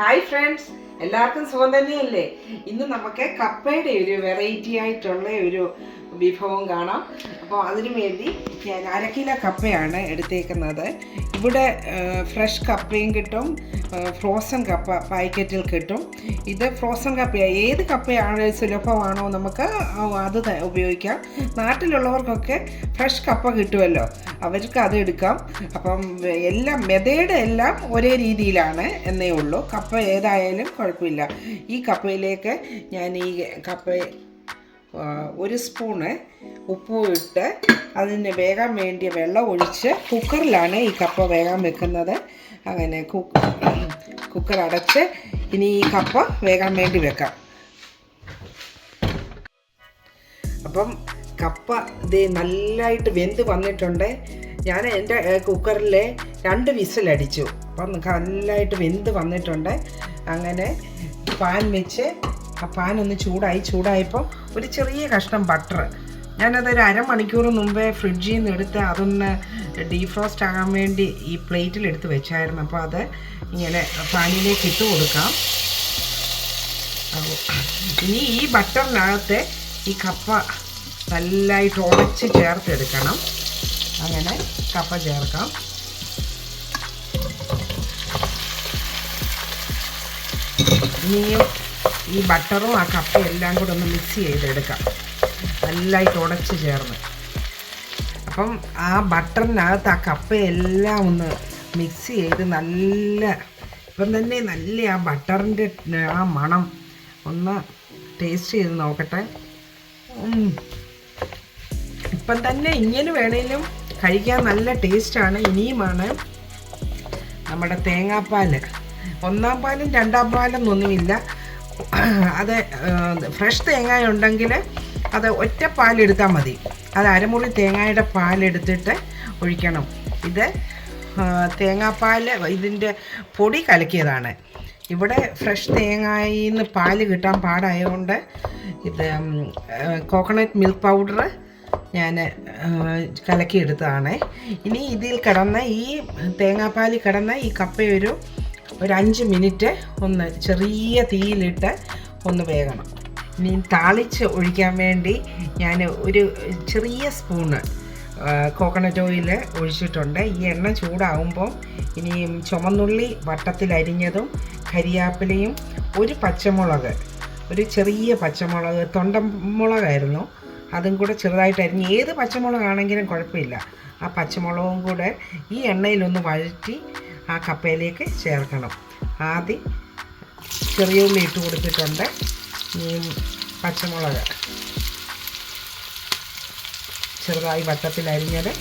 Hi friends എല്ലാവർക്കും സുഖം തന്നെയല്ലേ? ഇന്ന് നമുക്ക് കപ്പയുടെ ഒരു വെറൈറ്റി ആയിട്ടുള്ള ഒരു വിഭവം കാണാം. അപ്പോൾ അതിനു വേണ്ടി ഞാൻ അര കിലോ കപ്പയാണ് എടുത്തേക്കുന്നത്. ഇവിടെ ഫ്രഷ് കപ്പയും കിട്ടും ഫ്രോസൺ കപ്പ പാക്കറ്റിൽ കിട്ടും. ഇത് ഫ്രോസൺ കപ്പയാണ് ഏത് കപ്പയാണ് സുലഭമാണോ നമുക്ക് അത് ഉപയോഗിക്കാം. നാട്ടിലുള്ളവർക്കൊക്കെ ഫ്രഷ് കപ്പ കിട്ടുമല്ലോ അവർക്ക് അത് എടുക്കാം. അപ്പം എല്ലാം മെതയുടെ എല്ലാം ഒരേ രീതിയിലാണ് എന്നേ ഉള്ളൂ. കപ്പ ഏതായാലും കുഴപ്പമില്ല. ഈ കപ്പയിലേക്ക് ഞാൻ ഈ കപ്പ ഒരു സ്പൂണ് ഉപ്പും ഇട്ട് അതിന് വേകാൻ വേണ്ടിയ വെള്ളം ഒഴിച്ച് കുക്കറിലാണ് ഈ കപ്പ വേകാൻ വെക്കുന്നത്. അങ്ങനെ കുക്കർ അടച്ച് ഇനി ഈ കപ്പ വേകാൻ വേണ്ടി വെക്കാം. അപ്പം കപ്പ ഇത് നല്ലതായിട്ട് വെന്ത് വന്നിട്ടുണ്ട്. ഞാൻ എന്റെ കുക്കറിൽ രണ്ട് വിസിലടിച്ചു. അപ്പം നല്ലതായിട്ട് വെന്ത് വന്നിട്ടുണ്ട്. അങ്ങനെ പാൻ വെച്ച് ആ പാൻ ഒന്ന് ചൂടായി ചൂടായപ്പോൾ ഒരു ചെറിയ കഷ്ണം ബട്ടർ ഞാനതൊരു അരമണിക്കൂർ മുമ്പേ ഫ്രിഡ്ജിൽ നിന്ന് എടുത്ത് അതൊന്ന് ഡീഫ്രോസ്റ്റ് ആകാൻ വേണ്ടി ഈ പ്ലേറ്റിൽ എടുത്ത് വെച്ചായിരുന്നു. അപ്പോൾ അത് ഇങ്ങനെ പാനിലേക്ക് ഇട്ട് കൊടുക്കാം. ഇനി ഈ ബട്ടറിനകത്ത് ഈ കപ്പ നല്ലതായിട്ട് ഉടച്ച് ചേർത്തെടുക്കണം അങ്ങനെ കപ്പ ചേർക്കാം. ഇനിയും ഈ ബട്ടറും ആ കപ്പയും എല്ലാം കൂടെ ഒന്ന് മിക്സ് ചെയ്തെടുക്കാം. നല്ലതായിട്ട് ഉടച്ച് ചേർന്ന്. അപ്പം ആ ബട്ടറിനകത്ത് ആ കപ്പയെല്ലാം ഒന്ന് മിക്സ് ചെയ്ത് നല്ല ഇപ്പം തന്നെ നല്ല ആ ബട്ടറിന്റെ ആ മണം ഒന്ന് ടേസ്റ്റ് ചെയ്ത് നോക്കട്ടെ. ഇപ്പം തന്നെ ഇങ്ങനെ വേണേലും കഴിക്കാൻ നല്ല ടേസ്റ്റാണ് ഇനിയുമാണ് നമ്മുടെ തേങ്ങാപ്പാൽ ഒന്നാം പാലും രണ്ടാം പാലും ഒന്നുമില്ല. അത് ഫ്രഷ് തേങ്ങ ഉണ്ടെങ്കിൽ അത് ഒറ്റ പാലെടുത്താൽ മതി. അത് അരമുറി തേങ്ങയുടെ പാലെടുത്തിട്ട് ഒഴിക്കണം. ഇത് തേങ്ങാപ്പാൽ ഇതിന്റെ പൊടി കലക്കിയതാണ്. ഇവിടെ ഫ്രഷ് തേങ്ങയിൽ നിന്ന് പാൽ കിട്ടാൻ പാടായതുകൊണ്ട് ഇത് കോക്കനട്ട് മിൽക്ക് പൗഡർ ഞാൻ കലക്കിയെടുത്തതാണ്. ഇനി ഇതിൽ കിടന്ന ഈ തേങ്ങാപ്പാലിൽ കിടന്ന ഈ കപ്പയൊരു ഒരു അഞ്ച് മിനിറ്റ് ഒന്ന് ചെറിയ തീയിലിട്ട് ഒന്ന് വേകണം. ഇനി താളിച്ച് ഒഴിക്കാൻ വേണ്ടി ഞാൻ ഒരു ചെറിയ സ്പൂണ് കോക്കനട്ട് ഓയിൽ ഒഴിച്ചിട്ടുണ്ട്. ഈ എണ്ണ ചൂടാകുമ്പോൾ ഇനി ചുമന്നുള്ളി വട്ടത്തിൽ അരിഞ്ഞതും കരിയാപ്പിലയും ഒരു പച്ചമുളക് ഒരു ചെറിയ പച്ചമുളക് തൊണ്ടമുളകായിരുന്നു അതും കൂടെ ചെറുതായിട്ട് അരിഞ്ഞ് ഏത് പച്ചമുളകാണെങ്കിലും കുഴപ്പമില്ല. ആ പച്ചമുളകും കൂടെ ഈ എണ്ണയിലൊന്ന് വഴറ്റി ആ കപ്പയിലേക്ക് ചേർക്കണം. ആദ്യം ചെറിയ ഉള്ളി ഇട്ട് കൊടുത്തിട്ടുണ്ട്. പച്ചമുളക്. ചെറുതായി വട്ടത്തിൽ അരിഞ്ഞത്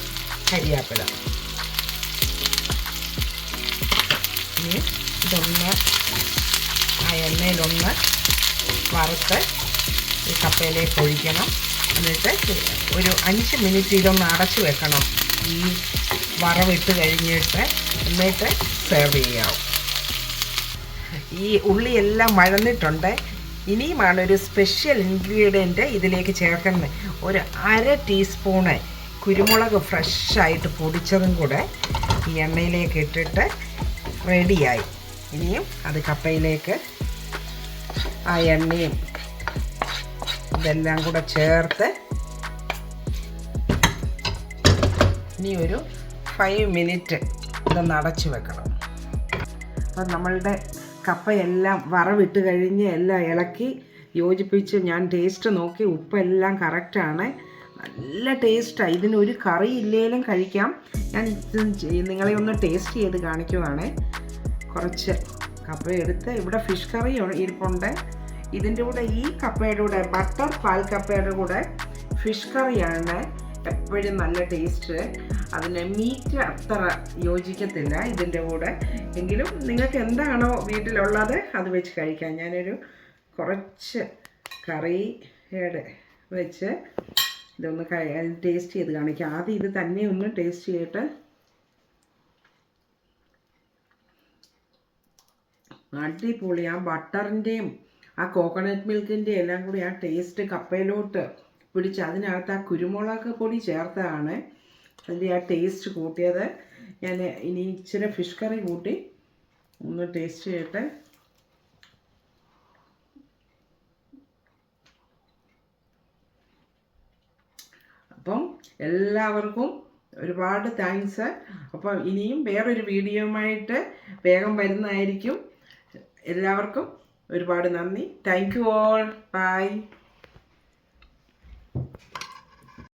കരിയാപ്പില. ഇനി ഇതൊന്ന് ആ എണ്ണയിലൊന്ന് വറുത്ത് ഈ കപ്പയിലേക്ക് ഒഴിക്കണം. എന്നിട്ട് ഒരു അഞ്ച് മിനിറ്റ് ഇതൊന്ന് അടച്ചു വെക്കണം. ഈ വറവിട്ട് കഴിഞ്ഞിട്ട് എന്നിട്ട് സെർവ് ചെയ്യാം. ഈ ഉള്ളിയെല്ലാം വഴന്നിട്ടുണ്ട്. ഇനിയുമാണ് ഒരു സ്പെഷ്യൽ ഇൻഗ്രീഡിയന്റ് ഇതിലേക്ക് ചേർക്കുന്നത് ഒരു അര ടീസ്പൂണ് കുരുമുളക് ഫ്രഷായിട്ട് പൊടിച്ചതും കൂടെ ഈ എണ്ണയിലേക്ക് ഇട്ടിട്ട് റെഡിയായി ഇനിയും അത് കപ്പയിലേക്ക് ആ എണ്ണയും ഇതെല്ലാം കൂടെ ചേർത്ത് ഇനി ഒരു ഫൈവ് മിനിറ്റ് ഇതൊന്ന് അടച്ചു വെക്കണം. അപ്പം നമ്മളുടെ കപ്പയെല്ലാം വറവിട്ട് കഴിഞ്ഞ് എല്ലാം ഇളക്കി യോജിപ്പിച്ച് ഞാൻ ടേസ്റ്റ് നോക്കി. ഉപ്പെല്ലാം കറക്റ്റാണ് നല്ല ടേസ്റ്റാണ് ഇതിനൊരു കറി ഇല്ലേലും കഴിക്കാം. ഞാൻ നിങ്ങളെ ഒന്ന് ടേസ്റ്റ് ചെയ്ത് കാണിക്കുവാണ്. കുറച്ച് കപ്പ എടുത്ത് ഇവിടെ ഫിഷ് കറി ഇരിപ്പുണ്ട്. ഇതിന്റെ കൂടെ ഈ കപ്പയുടെ കൂടെ ബട്ടർ പാൽ കപ്പയുടെ കൂടെ ഫിഷ് കറിയാണ് എപ്പോഴും നല്ല ടേസ്റ്റ്. അതിന് മീറ്റ് അത്ര യോജിക്കത്തില്ല ഇതിന്റെ കൂടെ. എങ്കിലും നിങ്ങൾക്ക് എന്താണോ വീട്ടിലുള്ളത് അത് വെച്ച് കഴിക്കാം. ഞാനൊരു കുറച്ച് കറിയുടെ വെച്ച് ഇതൊന്ന് ടേസ്റ്റ് ചെയ്ത് കാണിക്കാം. ആദ്യം ഇത് തന്നെ ഒന്ന് ടേസ്റ്റ് ചെയ്തിട്ട് അടിപൊളി ആ ബട്ടറിന്റെയും ആ കോക്കനട്ട് മിൽക്കിന്റെയും എല്ലാം കൂടി ആ ടേസ്റ്റ് കപ്പയിലോട്ട് പിടിച്ച് അതിനകത്ത് ആ കുരുമുളക് പൊടി ചേർത്താണ് അതിന്റെ ആ ടേസ്റ്റ് കൂട്ടിയത്. ഞാൻ ഇനി ഇച്ചിരി ഫിഷ് കറി കൂട്ടി ഒന്ന് ടേസ്റ്റ് ചെയ്യട്ടെ. അപ്പം എല്ലാവർക്കും ഒരുപാട് താങ്ക്സ് അപ്പം ഇനിയും വേറൊരു വീഡിയോയുമായിട്ട് വേഗം വരുന്നതായിരിക്കും. എല്ലാവർക്കും ഒരുപാട് നന്ദി. Thank you all by